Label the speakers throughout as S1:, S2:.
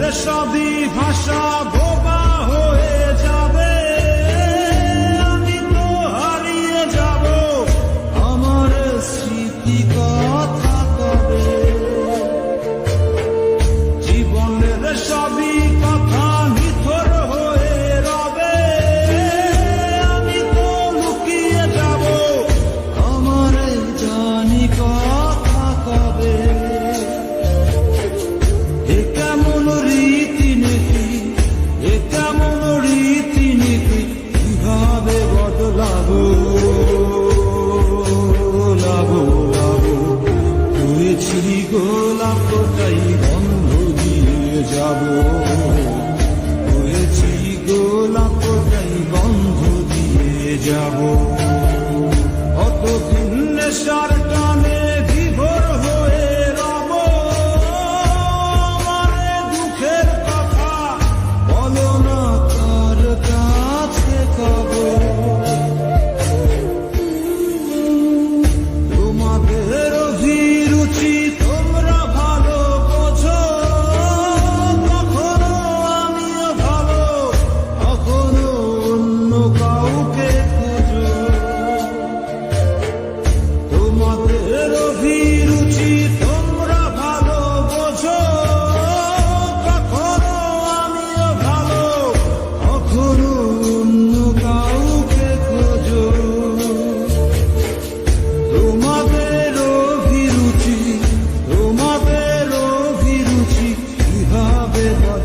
S1: রেশাদি ভাষা ভোবা শ্রী সেই গোলাপটাই বন্ধ দিয়ে যাব? হয়েছি গোলাপটাই বন্ধ দিয়ে যাব?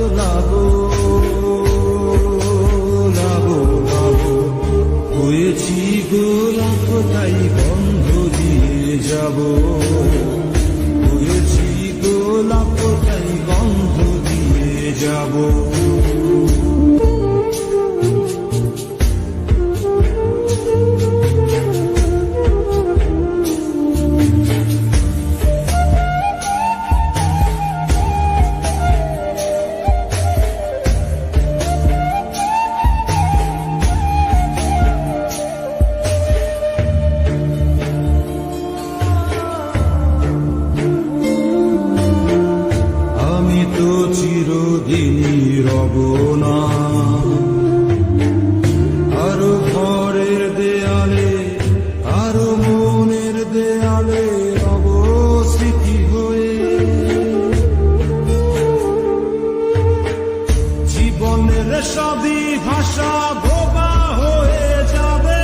S1: লাবো লাবো লাবো। হয়েছি বন্ধ দিয়ে যাব। হয়েছি গোলাপ দিয়ে যাব। চিরদিনই রব না। আরও ঘরের দেয়ালে, আরও মনের দেয়ালে রব স্মৃতি হয়ে। জীবনের সবই ভাষা ভোবা হয়ে যাবে।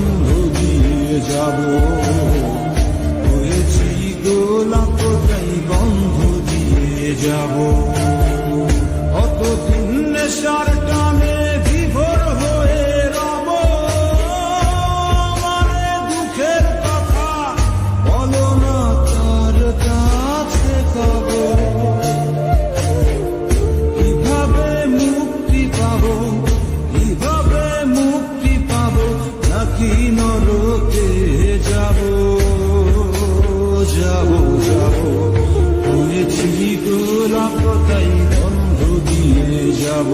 S1: যাব। হয়েছি দোলা কোথায় বন্ধ দিয়ে যাব। অতদিন সারা সঙ্গটাই বন্ধ দিয়ে যাব।